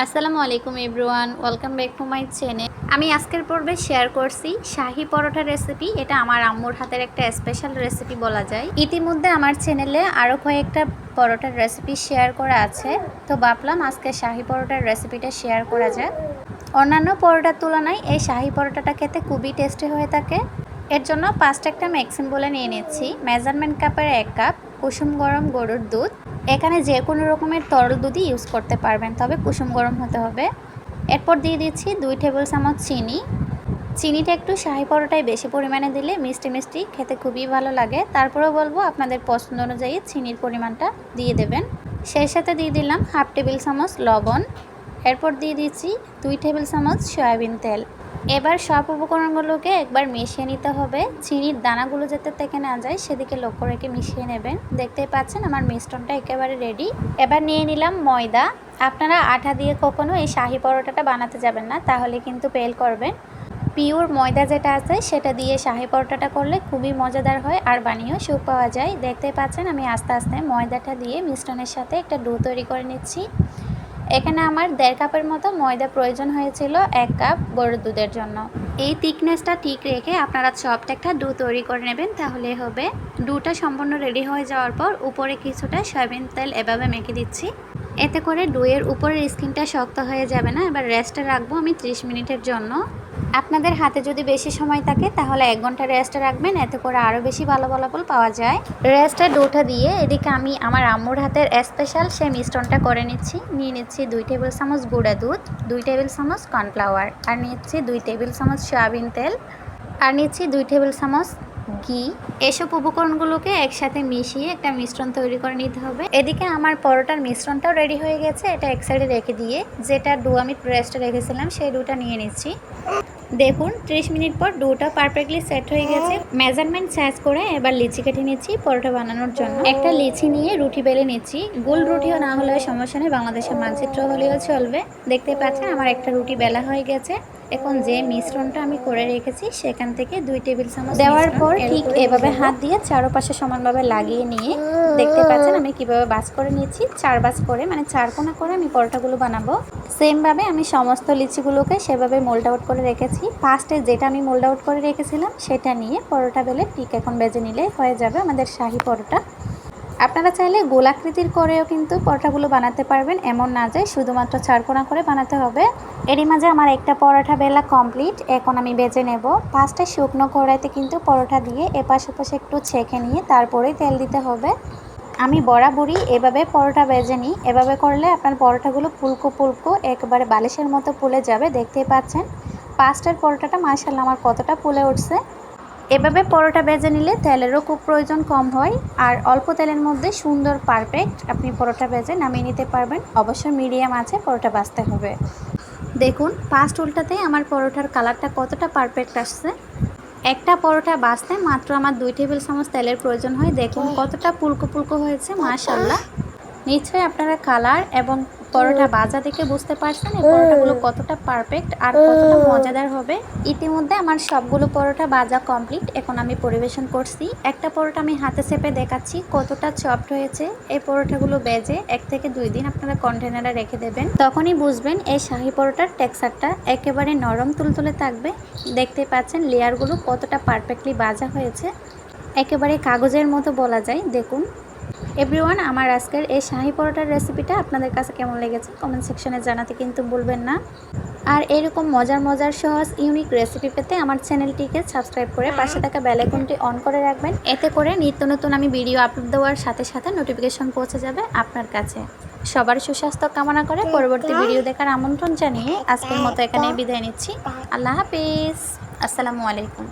আসসালামু আলাইকুম everyone, welcome back to my channel. আমি আজকের পর্বে শেয়ার করছি শাহি পরোটা রেসিপি। এটা আমার আম্মুর হাতের একটা স্পেশাল রেসিপি বলা যায়। ইতিমধ্যে আমার চ্যানেলে আরও কয়েকটা পরোটার রেসিপি শেয়ার করা আছে। তো ভাবলাম আজকে শাহি পরোটার রেসিপিটা শেয়ার করা যাক। অন্যান্য পরোটার তুলনায় এই শাহি পরোটাটা খেতে খুবই টেস্টি হয়ে থাকে। এর জন্য পাঁচটা একটা ম্যাক্সিম বলে নিয়ে নিচ্ছি। মেজারমেন্ট কাপের এক কাপ কুসুম গরম গরুর দুধ। এখানে যে কোনো রকমের তরল দুধই ইউজ করতে পারবেন, তবে কুসুম গরম হতে হবে। এরপর দিয়ে দিচ্ছি দুই টেবিল চামচ চিনি। চিনিটা একটু শাহি পরোটায় বেশি পরিমাণে দিলে মিষ্টি মিষ্টি খেতে খুবই ভালো লাগে। তারপরেও বলব, আপনাদের পছন্দ অনুযায়ী চিনির পরিমাণটা দিয়ে দেবেন। সেই সাথে দিয়ে দিলাম হাফ টেবিল চামচ লবণ। এরপর দিয়ে দিচ্ছি দুই টেবিল চামচ সয়াবিন তেল। এবার সব উপকরণগুলোকে একবার মিশিয়ে নিতে হবে। চিনির দানাগুলো যাতে থেকে না যায়, সেদিকে লক্ষ্য রেখে মিশিয়ে নেবেন। দেখতেই পাচ্ছেন আমার মিশ্রণটা একেবারে রেডি এবার নিয়ে নিলাম ময়দা। আপনারা আঠা দিয়ে কখনো এই শাহি পরোটাটা বানাতে যাবেন না, তাহলে কিন্তু পেল করবেন। পিওর ময়দা যেটা আছে, সেটা দিয়ে শাহি পরোটাটা করলে খুবই মজাদার হয় আর বানিয়েও সুখ পাওয়া যায়। দেখতে পাচ্ছেন আমি আস্তে আস্তে ময়দাটা দিয়ে মিশ্রণের সাথে একটা ডো তৈরি করে নিচ্ছি। এখানে আমার দেড় কাপের মতো ময়দা প্রয়োজন হয়েছিল, এক কাপ গরুর দুধের জন্য। এই থিকনেসটা ঠিক রেখে আপনারা সবটা একটা ডু তৈরি করে নেবেন, তাহলে হবে। ডুটা সম্পূর্ণ রেডি হয়ে যাওয়ার পর উপরে কিছুটা সয়াবিন তেল এভাবে মেখে দিচ্ছি। এতে করে ডুয়ের উপরের স্কিনটা শক্ত হয়ে যাবে না। এবার রেস্টে রাখব আমি 30 মিনিটের জন্য। আপনাদের হাতে যদি বেশি সময় থাকে, তাহলে এক ঘণ্টা রেস্টে রাখবেন। এতে করে আরও বেশি ভালো ফলাফল পাওয়া যায়। রেস্টের ডোটা দিয়ে এদিকে আমি আমার আম্মুর হাতের স্পেশাল সেই মিশ্রণটা করে নিচ্ছি। নিয়ে নিচ্ছি দুই টেবিল চামচ গুঁড়া দুধ, দুই টেবিল চামচ কর্নফ্লাওয়ার আর নিচ্ছি দুই টেবিল চামচ সয়াবিন তেল, আর নিচ্ছি দুই টেবিল চামচ ঘি। এসব উপকরণগুলোকে একসাথে মিশিয়ে একটা মিশ্রণ তৈরি করে নিতে হবে। এদিকে আমার পরোটার মিশ্রণটাও রেডি হয়ে গেছে। এটা এক সাইডে রেখে দিয়ে যেটা ডু আমি প্রেসটা রেখেছিলাম, সেই ডুটা নিয়ে নিচ্ছি। দেখুন 30 মিনিট পর ডোটা পারফেক্টলি সেট হয়ে গেছে। মেজারমেন্ট সাইজ করে এবার লিচি কেটে নিচ্ছি পরোটা বানানোর জন্য। একটা লিচি নিয়ে রুটি বেলে নিচ্ছি। গোল রুটিও না হলেও সমস্যা নেই বাংলাদেশের মানচিত্র হলেও চলবে। দেখতে পাচ্ছেন আমার একটা রুটি বেলা হয়ে গেছে। এখন যে মিশ্রণটা আমি করে রেখেছি সেখান থেকে দুই টেবিল চামচ দেওয়ার পর ঠিক এভাবে হাত দিয়ে চারোপাশে সমানভাবে লাগিয়ে নিয়ে দেখতে পাচ্ছেন আমি কীভাবে বাস করে নিয়েছি চার বাস করে মানে চার কোনা করে আমি পরোটাগুলো বানাবো। সেমভাবে আমি সমস্ত লিচিগুলোকে সেভাবে মোল্ড আউট করে রেখেছি। ফার্স্টে যেটা আমি মোল্ড আউট করে রেখেছিলাম, সেটা নিয়ে পরোটা বেলে ঠিক এখন বেজে নিলে হয়ে যাবে আমাদের শাহি পরোটা। আপনারা চাইলে গোলাকৃতির করেও কিন্তু পরোটাগুলো বানাতে পারবেন, এমন না যায় শুধুমাত্র চারকোনা করে বানাতে হবে। এরই মাঝে আমার একটা পরোটা বেলা কমপ্লিট এখন আমি বেজে নেব। ফার্স্টে শুকনো কড়াইতে কিন্তু পরোটা দিয়ে এপাশ ওপাশে একটু ছেঁকে নিয়ে তারপরেই তেল দিতে হবে। আমি বরাবরই এভাবে পরোটা বেজে নিই। এভাবে করলে আপনার পরোটাগুলো ফুলকো ফুলকো, একেবারে বালিশের মতো ফুলে যাবে, দেখতেই পাচ্ছেন। পাঁচটার পরোটাটা মার্শাল্লাহ আমার কতটা ফুলে উঠছে। এভাবে পরোটা বেজে নিলে তেলেরও খুব প্রয়োজন কম হয়। আর অল্প তেলের মধ্যে সুন্দর, পারফেক্ট আপনি পরোটা বেজে নামিয়ে নিতে পারবেন। অবশ্যই মিডিয়াম আছে, পরোটা বাজতে হবে। দেখুন ফার্স্ট উল্টাতেই আমার পরোটার কালারটা কতটা পারফেক্ট আসছে। একটা পরোটা বাঁচতে মাত্র আমার দুই টেবিল চামচ তেলের প্রয়োজন হয়। দেখুন কতটা পুলকো পুলকো হয়েছে মাশাল্লাহ নিশ্চয়ই আপনারা কালার এবং পরোটা বাজা দেখে বুঝতে পারছেন এই পরোটাগুলো কতটা পারফেক্ট আর কতটা মজাদার হবে। ইতিমধ্যে আমার সবগুলো পরোটা বাজা কমপ্লিট এখন আমি পরিবেশন করছি। একটা পরোটা আমি হাতে চেপে দেখাচ্ছি কতটা চপড হয়েছে। এই পরোটাগুলো বেজে এক থেকে দুই দিন আপনারা কন্টেনারে রেখে দেবেন। তখনই বুঝবেন এই শাহি পরোটার টেক্সারটা একেবারে নরম তুলতুলে থাকবে। দেখতে পাচ্ছেন লেয়ারগুলো কতটা পারফেক্টলি বাজা হয়েছে। একেবারে কাগজের মতো বলা যায়। দেখুন। এভরিওয়ান, আমার আজকের এই শাহি পরোটার রেসিপিটা আপনাদের কাছে কেমন লেগেছে কমেন্ট সেকশনে জানাতে কিন্তু ভুলবেন না। আর এরকম মজার মজার সহজ ইউনিক রেসিপি পেতে আমার চ্যানেলটিকে সাবস্ক্রাইব করে পাশে থাকা বেলাইকনটি অন করে রাখবেন। এতে করে নিত্য নতুন আমি ভিডিও আপলোড দেওয়ার সাথে সাথে নোটিফিকেশন পৌঁছে যাবে আপনার কাছে। সবার সুস্বাস্থ্য কামনা করে পরবর্তী ভিডিও দেখার আমন্ত্রণ জানিয়ে আজকের মতো এখানেই বিদায় নিচ্ছি। আল্লাহ হাফিজ। আসসালামু আলাইকুম।